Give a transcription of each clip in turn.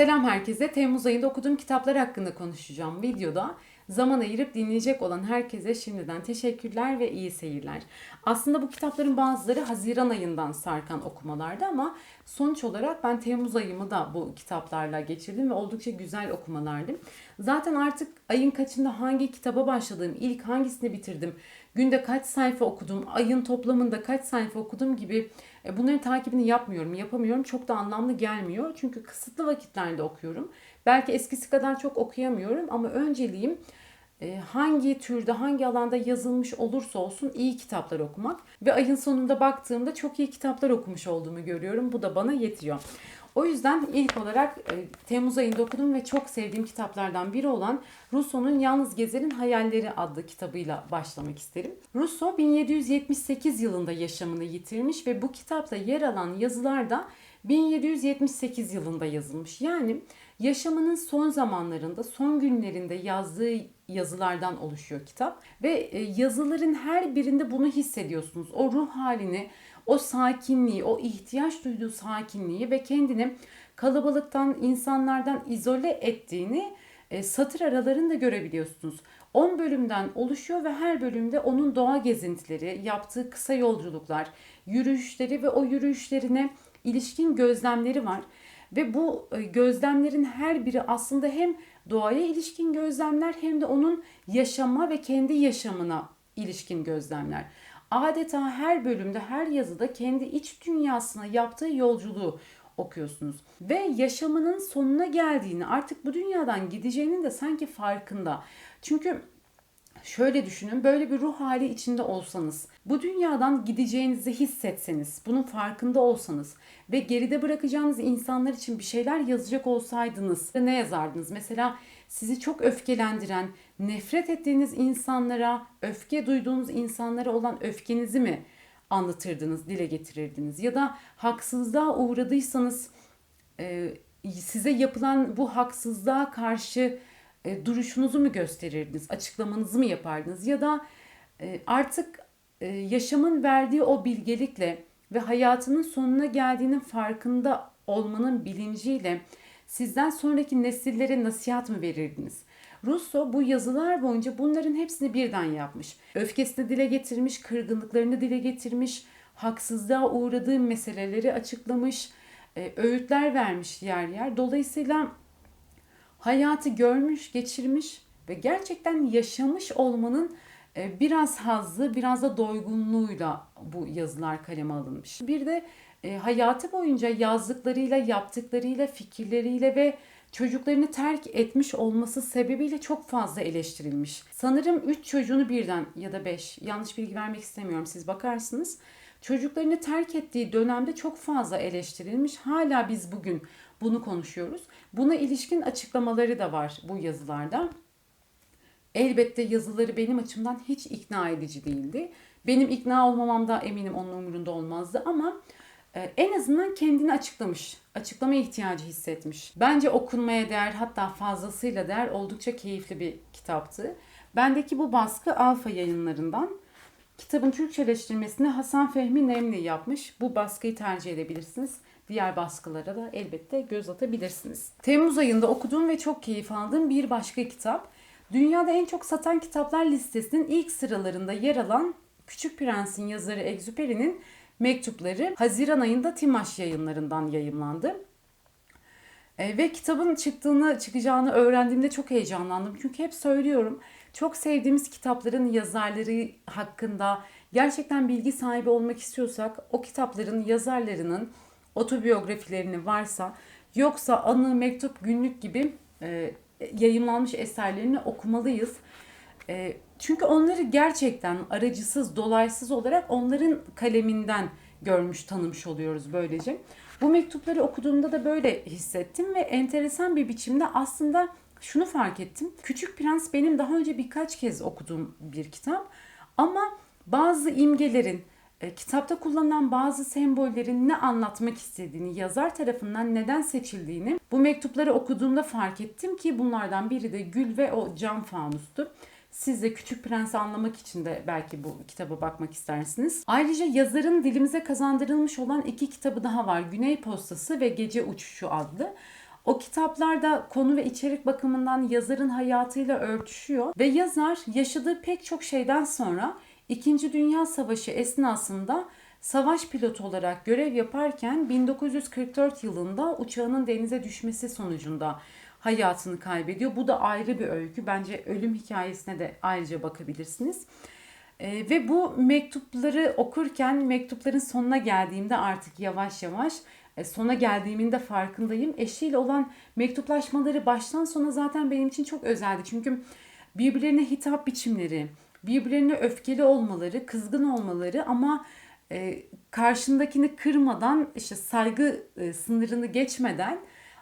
Selam herkese. Temmuz ayında okuduğum kitaplar hakkında konuşacağım videoda. Zaman ayırıp dinleyecek olan herkese şimdiden teşekkürler ve iyi seyirler. Aslında bu kitapların bazıları Haziran ayından sarkan okumalardı ama sonuç olarak ben Temmuz ayımı da bu kitaplarla geçirdim ve oldukça güzel okumalardı. Zaten artık ayın kaçında hangi kitaba başladım, ilk hangisini bitirdim, günde kaç sayfa okudum, ayın toplamında kaç sayfa okudum gibi bunların takibini yapmıyorum, yapamıyorum. Çok da anlamlı gelmiyor. Çünkü kısıtlı vakitlerde okuyorum. Belki eskisi kadar çok okuyamıyorum ama önceliğim e, hangi türde, hangi alanda yazılmış olursa olsun iyi kitaplar okumak. Ve ayın sonunda baktığımda çok iyi kitaplar okumuş olduğumu görüyorum. Bu da bana yetiyor. O yüzden ilk olarak e, Temmuz ayında okudum ve çok sevdiğim kitaplardan biri olan Rousseau'nun Yalnız Gezerin Hayalleri adlı kitabıyla başlamak isterim. Rousseau 1778 yılında yaşamını yitirmiş ve bu kitapta yer alan yazılar da 1778 yılında yazılmış. Yani yaşamının son zamanlarında, son günlerinde yazdığı yazılardan oluşuyor kitap ve e, yazıların her birinde bunu hissediyorsunuz. O ruh halini, o sakinliği, o ihtiyaç duyduğu sakinliği ve kendini kalabalıktan, insanlardan izole ettiğini e, satır aralarında görebiliyorsunuz. 10 bölümden oluşuyor ve her bölümde onun doğa gezintileri, yaptığı kısa yolculuklar, yürüyüşleri ve o yürüyüşlerine ilişkin gözlemleri var. Ve bu e, gözlemlerin her biri aslında hem doğaya ilişkin gözlemler hem de onun yaşama ve kendi yaşamına ilişkin gözlemler. Adeta her bölümde, her yazıda kendi iç dünyasına yaptığı yolculuğu okuyorsunuz. Ve yaşamının sonuna geldiğini, artık bu dünyadan gideceğinin de sanki farkında. Çünkü Şöyle düşünün böyle bir ruh hali içinde olsanız, bu dünyadan gideceğinizi hissetseniz, bunun farkında olsanız ve geride bırakacağınız insanlar için bir şeyler yazacak olsaydınız ne yazardınız? Mesela sizi çok öfkelendiren, nefret ettiğiniz insanlara, öfke duyduğunuz insanlara olan öfkenizi mi anlatırdınız, dile getirirdiniz? Ya da haksızlığa uğradıysanız e, size yapılan bu haksızlığa karşı e, duruşunuzu mu gösterirdiniz, açıklamanızı mı yapardınız ya da e, artık yaşamın verdiği o bilgelikle ve hayatının sonuna geldiğinin farkında olmanın bilinciyle sizden sonraki nesillere nasihat mı verirdiniz? Russo bu yazılar boyunca bunların hepsini birden yapmış. Öfkesini dile getirmiş, kırgınlıklarını dile getirmiş, haksızlığa uğradığı meseleleri açıklamış, e, öğütler vermiş yer yer. Dolayısıyla hayatı görmüş, geçirmiş ve gerçekten yaşamış olmanın e, biraz hazzı, biraz da doygunluğuyla bu yazılar kaleme alınmış. Bir de e, hayatı boyunca yazdıklarıyla, yaptıklarıyla, fikirleriyle ve çocuklarını terk etmiş olması sebebiyle çok fazla eleştirilmiş. Sanırım 3 çocuğunu birden ya da 5 yanlış bilgi vermek istemiyorum siz bakarsınız. Çocuklarını terk ettiği dönemde çok fazla eleştirilmiş. Hala biz bugün bunu konuşuyoruz. Buna ilişkin açıklamaları da var bu yazılarda. Elbette yazıları benim açımdan hiç ikna edici değildi. Benim ikna olmamam da eminim onun umurunda olmazdı ama en azından kendini açıklamış. Açıklama ihtiyacı hissetmiş. Bence okunmaya değer hatta fazlasıyla değer oldukça keyifli bir kitaptı. Bendeki bu baskı Alfa yayınlarından. Kitabın Türkçeleştirmesini Hasan Fehmi Nemli yapmış. Bu baskıyı tercih edebilirsiniz. Diğer baskılara da elbette göz atabilirsiniz. Temmuz ayında okuduğum ve çok keyif aldığım bir başka kitap. Dünyada en çok satan kitaplar listesinin ilk sıralarında yer alan Küçük Prens'in yazarı Exupéry'nin mektupları Haziran ayında Timaş yayınlarından yayımlandı. E, ve kitabın çıktığını, çıkacağını öğrendiğimde çok heyecanlandım. Çünkü hep söylüyorum çok sevdiğimiz kitapların yazarları hakkında gerçekten bilgi sahibi olmak istiyorsak o kitapların yazarlarının otobiyografilerini varsa yoksa anı, mektup, günlük gibi e, yayımlanmış eserlerini okumalıyız. E, çünkü onları gerçekten aracısız, dolaysız olarak onların kaleminden görmüş, tanımış oluyoruz böylece. Bu mektupları okuduğumda da böyle hissettim ve enteresan bir biçimde aslında şunu fark ettim. Küçük Prens benim daha önce birkaç kez okuduğum bir kitap ama bazı imgelerin, e, kitapta kullanılan bazı sembollerin ne anlatmak istediğini, yazar tarafından neden seçildiğini bu mektupları okuduğumda fark ettim ki bunlardan biri de gül ve o cam fanustu. Siz de Küçük Prens'i anlamak için de belki bu kitaba bakmak istersiniz. Ayrıca yazarın dilimize kazandırılmış olan iki kitabı daha var. Güney Postası ve Gece Uçuşu adlı. O kitaplarda konu ve içerik bakımından yazarın hayatıyla örtüşüyor ve yazar yaşadığı pek çok şeyden sonra İkinci Dünya Savaşı esnasında savaş pilotu olarak görev yaparken 1944 yılında uçağının denize düşmesi sonucunda hayatını kaybediyor. Bu da ayrı bir öykü. Bence ölüm hikayesine de ayrıca bakabilirsiniz. E, ve bu mektupları okurken mektupların sonuna geldiğimde artık yavaş yavaş e, sona geldiğimin de farkındayım. Eşiyle olan mektuplaşmaları baştan sona zaten benim için çok özeldi. Çünkü birbirlerine hitap biçimleri, birbirlerine öfkeli olmaları, kızgın olmaları ama e, karşındakini kırmadan işte saygı e, sınırını geçmeden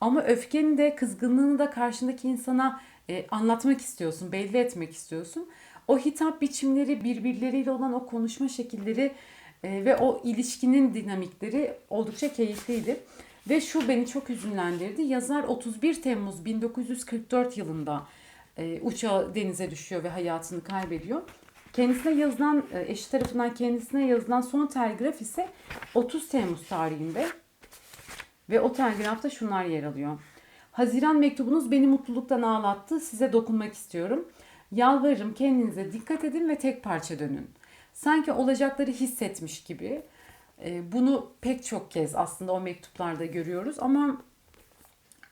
ama öfkeni de kızgınlığını da karşındaki insana e, anlatmak istiyorsun, belli etmek istiyorsun. O hitap biçimleri, birbirleriyle olan o konuşma şekilleri e, ve o ilişkinin dinamikleri oldukça keyifliydi. Ve şu beni çok hüzünlendirdi. Yazar 31 Temmuz 1944 yılında e, uçağı denize düşüyor ve hayatını kaybediyor. Kendisine yazılan, e, eşi tarafından kendisine yazılan son telgraf ise 30 Temmuz tarihinde. Ve o telgrafta şunlar yer alıyor. Haziran mektubunuz beni mutluluktan ağlattı. Size dokunmak istiyorum. Yalvarırım kendinize dikkat edin ve tek parça dönün. Sanki olacakları hissetmiş gibi. E, bunu pek çok kez aslında o mektuplarda görüyoruz ama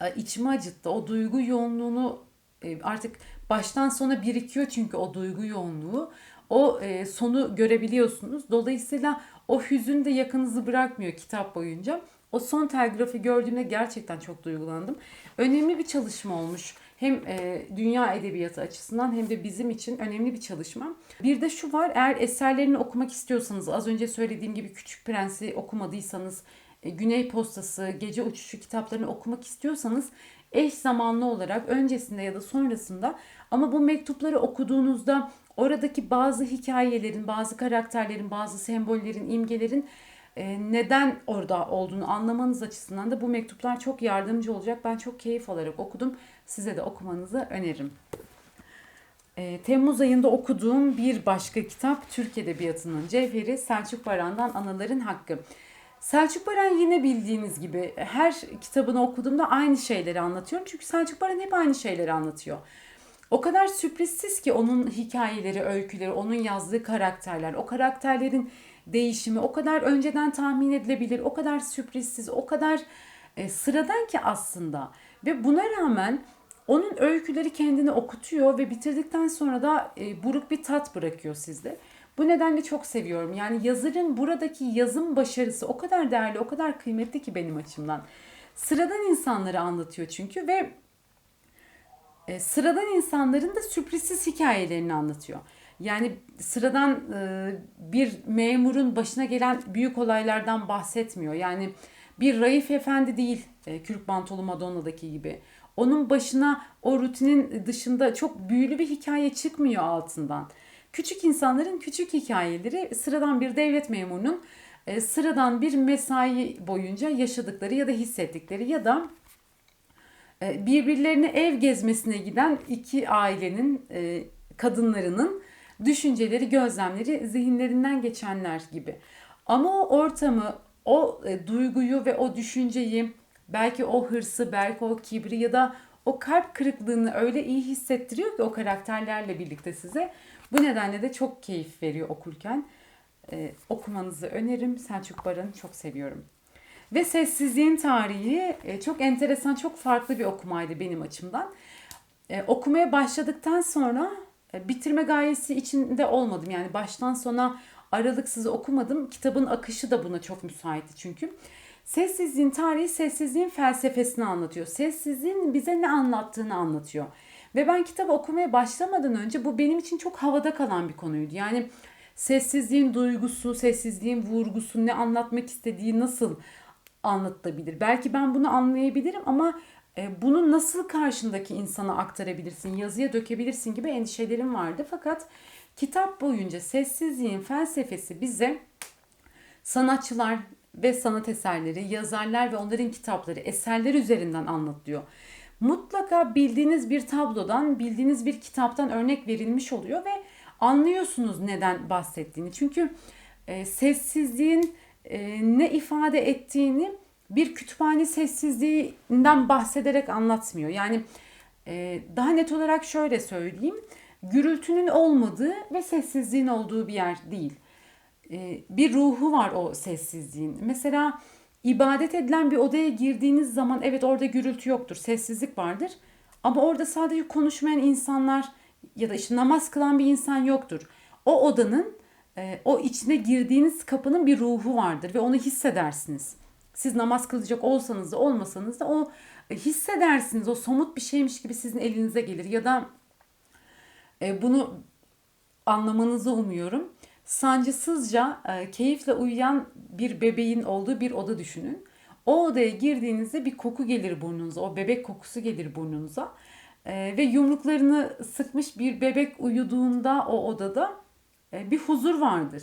e, içimi acıttı. O duygu yoğunluğunu e, artık baştan sona birikiyor çünkü o duygu yoğunluğu. O sonu görebiliyorsunuz. Dolayısıyla o hüzün de yakınızı bırakmıyor kitap boyunca. O son telgrafı gördüğümde gerçekten çok duygulandım. Önemli bir çalışma olmuş hem e, dünya edebiyatı açısından hem de bizim için önemli bir çalışma. Bir de şu var eğer eserlerini okumak istiyorsanız az önce söylediğim gibi Küçük Prens'i okumadıysanız e, Güney Postası, Gece Uçuşu kitaplarını okumak istiyorsanız eş zamanlı olarak öncesinde ya da sonrasında ama bu mektupları okuduğunuzda oradaki bazı hikayelerin, bazı karakterlerin, bazı sembollerin, imgelerin neden orada olduğunu anlamanız açısından da bu mektuplar çok yardımcı olacak. Ben çok keyif alarak okudum. Size de okumanızı öneririm. E, Temmuz ayında okuduğum bir başka kitap Türk Edebiyatı'nın Cevheri Selçuk Baran'dan Anaların Hakkı. Selçuk Baran yine bildiğiniz gibi her kitabını okuduğumda aynı şeyleri anlatıyorum. Çünkü Selçuk Baran hep aynı şeyleri anlatıyor. O kadar sürprizsiz ki onun hikayeleri, öyküleri, onun yazdığı karakterler, o karakterlerin değişimi o kadar önceden tahmin edilebilir, o kadar sürprizsiz, o kadar e, sıradan ki aslında. Ve buna rağmen onun öyküleri kendini okutuyor ve bitirdikten sonra da e, buruk bir tat bırakıyor sizde. Bu nedenle çok seviyorum. Yani yazarın buradaki yazım başarısı o kadar değerli, o kadar kıymetli ki benim açımdan. Sıradan insanları anlatıyor çünkü ve e, sıradan insanların da sürprizsiz hikayelerini anlatıyor. Yani sıradan e, bir memurun başına gelen büyük olaylardan bahsetmiyor. Yani bir Raif Efendi değil e, Kürk Bantolu Madonna'daki gibi. Onun başına o rutinin dışında çok büyülü bir hikaye çıkmıyor altından. Küçük insanların küçük hikayeleri sıradan bir devlet memurunun e, sıradan bir mesai boyunca yaşadıkları ya da hissettikleri ya da e, birbirlerine ev gezmesine giden iki ailenin kadınlarının düşünceleri, gözlemleri zihinlerinden geçenler gibi. Ama o ortamı, o e, duyguyu ve o düşünceyi, belki o hırsı, belki o kibri ya da o kalp kırıklığını öyle iyi hissettiriyor ki o karakterlerle birlikte size. Bu nedenle de çok keyif veriyor okurken. Ee, okumanızı öneririm. Selçuk Baran'ı çok seviyorum. Ve Sessizliğin Tarihi e, çok enteresan, çok farklı bir okumaydı benim açımdan. E, okumaya başladıktan sonra bitirme gayesi içinde olmadım. Yani baştan sona aralıksız okumadım. Kitabın akışı da buna çok müsaitti çünkü. Sessizliğin tarihi sessizliğin felsefesini anlatıyor. Sessizliğin bize ne anlattığını anlatıyor. Ve ben kitabı okumaya başlamadan önce bu benim için çok havada kalan bir konuydu. Yani sessizliğin duygusu, sessizliğin vurgusu, ne anlatmak istediği nasıl anlatılabilir? Belki ben bunu anlayabilirim ama e, bunu nasıl karşındaki insana aktarabilirsin, yazıya dökebilirsin gibi endişelerim vardı. Fakat kitap boyunca sessizliğin felsefesi bize sanatçılar ve sanat eserleri, yazarlar ve onların kitapları, eserler üzerinden anlatılıyor. Mutlaka bildiğiniz bir tablodan, bildiğiniz bir kitaptan örnek verilmiş oluyor ve anlıyorsunuz neden bahsettiğini. Çünkü e, sessizliğin e, ne ifade ettiğini bir kütüphane sessizliğinden bahsederek anlatmıyor. Yani e, daha net olarak şöyle söyleyeyim. Gürültünün olmadığı ve sessizliğin olduğu bir yer değil. E, bir ruhu var o sessizliğin. Mesela ibadet edilen bir odaya girdiğiniz zaman evet orada gürültü yoktur, sessizlik vardır. Ama orada sadece konuşmayan insanlar ya da işte namaz kılan bir insan yoktur. O odanın e, o içine girdiğiniz kapının bir ruhu vardır ve onu hissedersiniz. Siz namaz kılacak olsanız da olmasanız da o e, hissedersiniz. O somut bir şeymiş gibi sizin elinize gelir ya da e, bunu anlamanızı umuyorum. Sancısızca e, keyifle uyuyan bir bebeğin olduğu bir oda düşünün. O odaya girdiğinizde bir koku gelir burnunuza. O bebek kokusu gelir burnunuza. E, ve yumruklarını sıkmış bir bebek uyuduğunda o odada e, bir huzur vardır.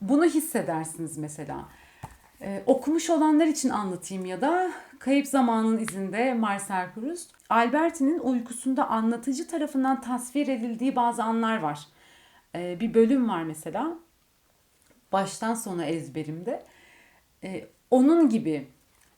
Bunu hissedersiniz mesela. Ee, okumuş olanlar için anlatayım ya da Kayıp Zamanın izinde Marcel Proust. Alberti'nin uykusunda anlatıcı tarafından tasvir edildiği bazı anlar var. Ee, bir bölüm var mesela. Baştan sona ezberimde. Ee, onun gibi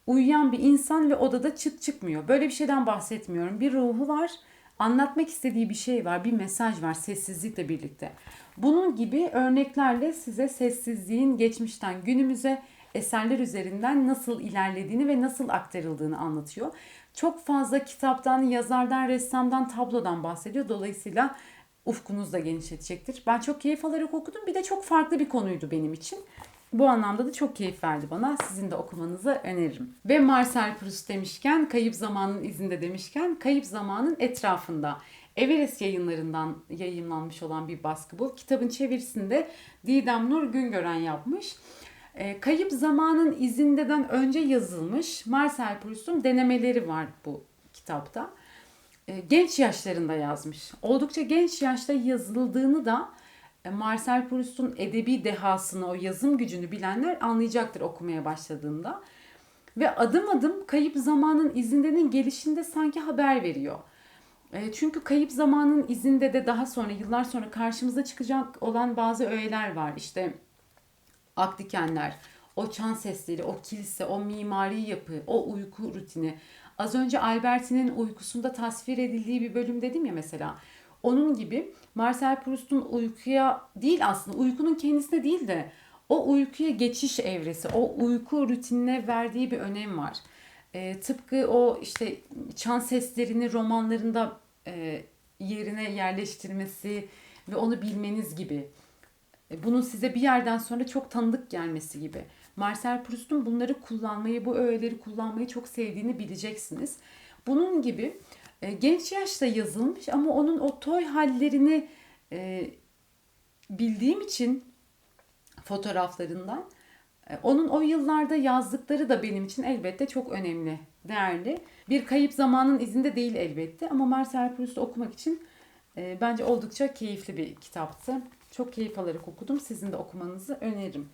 uyuyan bir insan ve odada çıt çıkmıyor. Böyle bir şeyden bahsetmiyorum. Bir ruhu var. Anlatmak istediği bir şey var. Bir mesaj var sessizlikle birlikte. Bunun gibi örneklerle size sessizliğin geçmişten günümüze eserler üzerinden nasıl ilerlediğini ve nasıl aktarıldığını anlatıyor. Çok fazla kitaptan, yazardan, ressamdan, tablodan bahsediyor. Dolayısıyla ufkunuz da genişletecektir. Ben çok keyif alarak okudum. Bir de çok farklı bir konuydu benim için. Bu anlamda da çok keyif verdi bana. Sizin de okumanızı öneririm. Ve Marcel Proust demişken, Kayıp Zamanın izinde demişken, Kayıp Zamanın etrafında Everest yayınlarından yayınlanmış olan bir baskı bu. Kitabın çevirisinde Didem Nur Güngören yapmış. E, Kayıp Zamanın izindeden önce yazılmış Marcel Proust'un denemeleri var bu kitapta. E, genç yaşlarında yazmış. Oldukça genç yaşta yazıldığını da e, Marcel Proust'un edebi dehasını, o yazım gücünü bilenler anlayacaktır okumaya başladığında. Ve adım adım kayıp zamanın izindenin gelişinde sanki haber veriyor. E, çünkü kayıp zamanın izinde de daha sonra yıllar sonra karşımıza çıkacak olan bazı öğeler var. İşte akdikenler, o çan sesleri, o kilise, o mimari yapı, o uyku rutini. Az önce Alberti'nin uykusunda tasvir edildiği bir bölüm dedim ya mesela. Onun gibi Marcel Proust'un uykuya değil aslında uykunun kendisine değil de o uykuya geçiş evresi, o uyku rutinine verdiği bir önem var. E, tıpkı o işte çan seslerini romanlarında e, yerine yerleştirmesi ve onu bilmeniz gibi. E, bunun size bir yerden sonra çok tanıdık gelmesi gibi. Marcel Proust'un bunları kullanmayı, bu öğeleri kullanmayı çok sevdiğini bileceksiniz. Bunun gibi e, genç yaşta yazılmış ama onun o toy hallerini e, bildiğim için fotoğraflarından onun o yıllarda yazdıkları da benim için elbette çok önemli, değerli. Bir kayıp zamanın izinde değil elbette ama Marcel Proust'u okumak için bence oldukça keyifli bir kitaptı. Çok keyif alarak okudum. Sizin de okumanızı öneririm.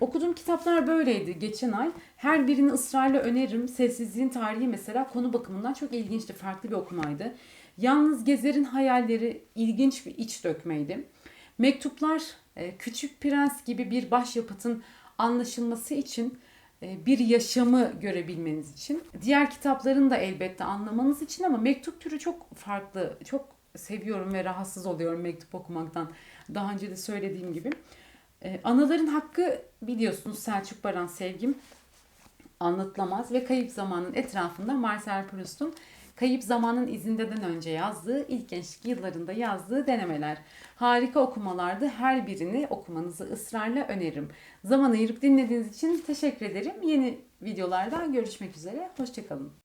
Okuduğum kitaplar böyleydi geçen ay. Her birini ısrarla öneririm. Sessizliğin tarihi mesela konu bakımından çok ilginçti. Farklı bir okumaydı. Yalnız Gezer'in hayalleri ilginç bir iç dökmeydi. Mektuplar e, Küçük Prens gibi bir başyapıtın anlaşılması için e, bir yaşamı görebilmeniz için. Diğer kitapların da elbette anlamanız için ama mektup türü çok farklı. Çok seviyorum ve rahatsız oluyorum mektup okumaktan. Daha önce de söylediğim gibi. Ee, anaların hakkı biliyorsunuz Selçuk Baran sevgim anlatılamaz ve kayıp zamanın etrafında Marcel Proust'un kayıp zamanın izindeden önce yazdığı, ilk gençlik yıllarında yazdığı denemeler. Harika okumalardı. Her birini okumanızı ısrarla öneririm. Zaman ayırıp dinlediğiniz için teşekkür ederim. Yeni videolarda görüşmek üzere. Hoşçakalın.